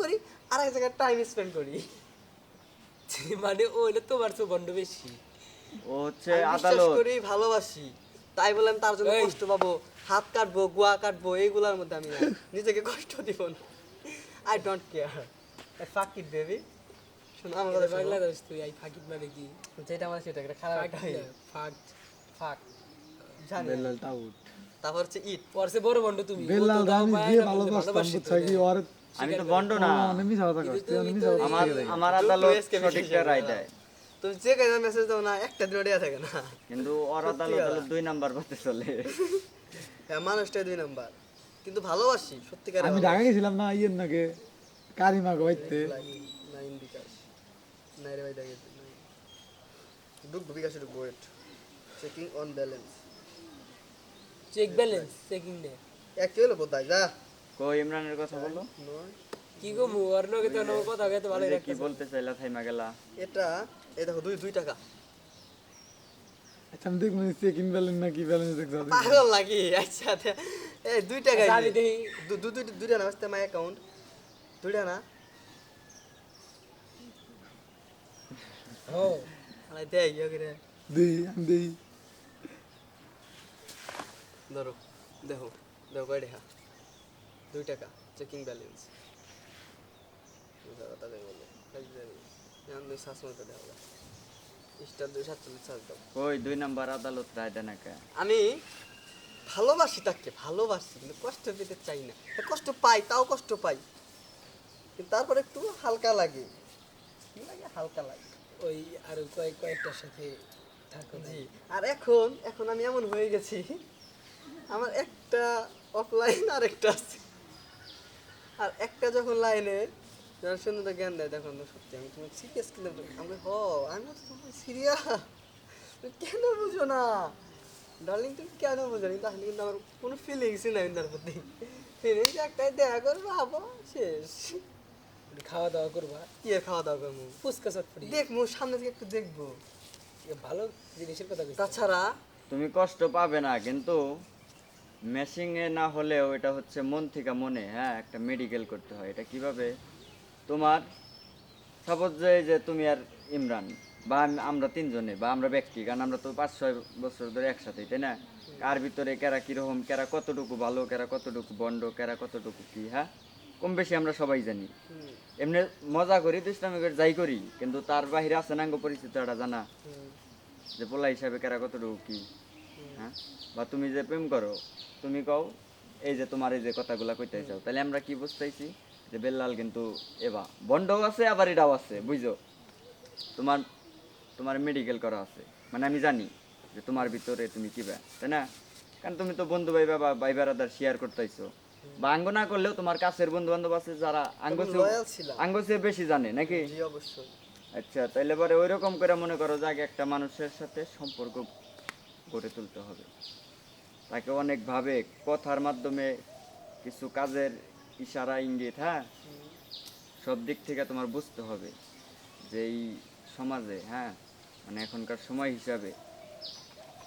করি? আর এক জায়গায় টাইম স্পেন্ড করি। মানে ও ওইটা তোমার তো বন্ধ বেশি। ও হচ্ছে আদালত। করি ভালোবাসি। তাই বলে আমি তার জন্য কষ্ট পাবো হাত কাটবো গোয়া কাটবো এইগুলোর মধ্যে আমি নিজেকে কষ্ট দিব না। আই ডোন্ট কেয়ার ফাক ইট বেবি শোনো আমার কথা শোনো। বাংলাদেশ তুই এই ফাকিট মানে কি? যেটা আমার সেটা একটা খারাপ একটা হয়ে ফাক ফাক জানি। বেল্লাল টাউট আচ্ছা, তারপর হচ্ছে ইট পরসে বড় বন্ধ তুমি। আমি পায় দিয়ে না, ভালো বলতে করতাম ভালোবাসি বুঝছা কি? ওর আমি তো বন্ড না। অনেক মিশা কথা তুই অনেক কথা আমার আমার আদালত এসকে সঠিকটা। রায় দেয়। তুমি যে কাজে মেসেজ দাও না একটা দিন দেওয়া থাকে না। কিন্তু ওর আদালত হলো দুই নাম্বার পথে চলে। হ্যাঁ মানুষটাই দুই নাম্বার। কিন্তু ভালোবাসি সত্যিকার আমি ঢাকা গেছিলাম না ইয়ের নাকি কারিমা গাইতে নাইন বিকাশ। নাই রে ভাই দেখে ঢুকবো বিকাশে ঢুকবো wait checking on balance check balance checking নে এক কি হলো বোধ যা। কই ইমরানের কথা বলো। কি গো মু আর লগে তো নব কথা কইতে ভালো কি বলতে চাইলা থাইমা গেলা। এটা এই দেখো দুই দুই টাকা। আচ্ছা আমি দেখব চেকিং ব্যালেন্স না কি ব্যালেন্স দেখছ পাগল নাকি? আচ্ছা এই দুই টাকা আচ্ছা, আমি দুই দুই দুইটা না আসতে মাই অ্যাকাউন্ট দুইটা না। ও। আলাই দেই ইয়ে করে। দেই আমি দেই। ধরো দেখো দেখো কয় টাকা দুই টাকা চেকিং ব্যালেন্স টাকাই বলো এখন দুই শ্বাস মতো দেখো স্টার দুই সাতচল্লিশ শ্বাস দাও। কই দুই নাম্বার আদালত রায় দেয় না আমি ভালোবাসি তাকে ভালোবাসি কিন্তু কষ্ট পেতে চাই না। কষ্ট পাই তাও কষ্ট পাই। কিন্তু তারপর একটু হালকা লাগে। লাগে? হালকা লাগে। ওই আর কয়েক কয়েকটার সাথে থাকো জি আর এখন এখন আমি এমন হয়ে গেছি আমার একটা অফলাইন আর একটা আছে। আর একটা যখন লাইনে যখন সুন্দর জ্ঞান দেয় তখন তো সত্যি আমি তুমি সিরিয়াস কিন্তু আমি হ আমি তো তোমার সিরিয়াস কেন বুঝো না? ডার্লিং তুমি কেন বুঝো না? তাহলে কিন্তু আমার কোনো ফিলিংসই নাই তার প্রতি। ফিলিংস একটাই দেখা করব আবার শেষ। খাওয়া দাওয়া করবা? কি খাওয়া দাওয়া করব? ফুচকা চটপটি। দেখব সামনে থেকে একটু দেখব। এ ভালো জিনিসের কথা তাছাড়া তুমি কষ্ট পাবে না কিন্তু মেশিং এ না হলেও এটা হচ্ছে মন থেকে মনে হ্যাঁ একটা মেডিকেল করতে হয়। এটা কীভাবে? তোমার সাপোজ যে যে তুমি আর ইমরান, বা আমরা তিনজনে, বা আমরা ব্যক্তি, কারণ আমরা তো পাঁচ, ছয় বছর ধরে একসাথে তাই না? কার ভিতরে কেরা কীরকম, কেরা কতটুকু ভালো, কেরা কতটুকু বন্ড, কেরা কতটুকু কি হ্যাঁ? কম বেশি আমরা সবাই জানি। এমনি মজা করি, দুষ্টামি করে, যাই করি, কিন্তু তার বাহিরে আছে নাঙ্গ পরিচিত এটা জানা? যে পোলা হিসাবে কেরা কতটুকু কি? বা তুমি যে প্রেম করো তুমি কও এই যে তোমার এই যে কথাগুলা কইতে চাও তাহলে আমরা কি বুঝতেছি? যে বেল্লাল কিন্তু এবা বন্ডও আছে আবার এটাও আছে বুঝছ? তোমার তোমার মেডিকেল করা আছে। মানে আমি জানি যে তোমার ভিতরে তুমি কি বা তাই না? কারণ তুমি তো বন্ধু ভাই বা ভাই বেড়াদার শেয়ার করতেছো বা আঙ্গ না করলেও তোমার কাছের বন্ধু বান্ধব আছে যারা আঙ্গ আঙ্গ চেয়ে বেশি জানে নাকি? অবশ্যই। আচ্ছা তাইলে পরে ওই রকম করে মনে করো যে আগে একটা মানুষের সাথে সম্পর্ক গড়ে তুলতে হবে। তাকে অনেকভাবে কথার মাধ্যমে কিছু কাজের ইশারা, ইঙ্গিত হ্যাঁ? সব দিক থেকে তোমার বুঝতে হবে যে এই সমাজে হ্যাঁ? মানে এখনকার সময় হিসাবে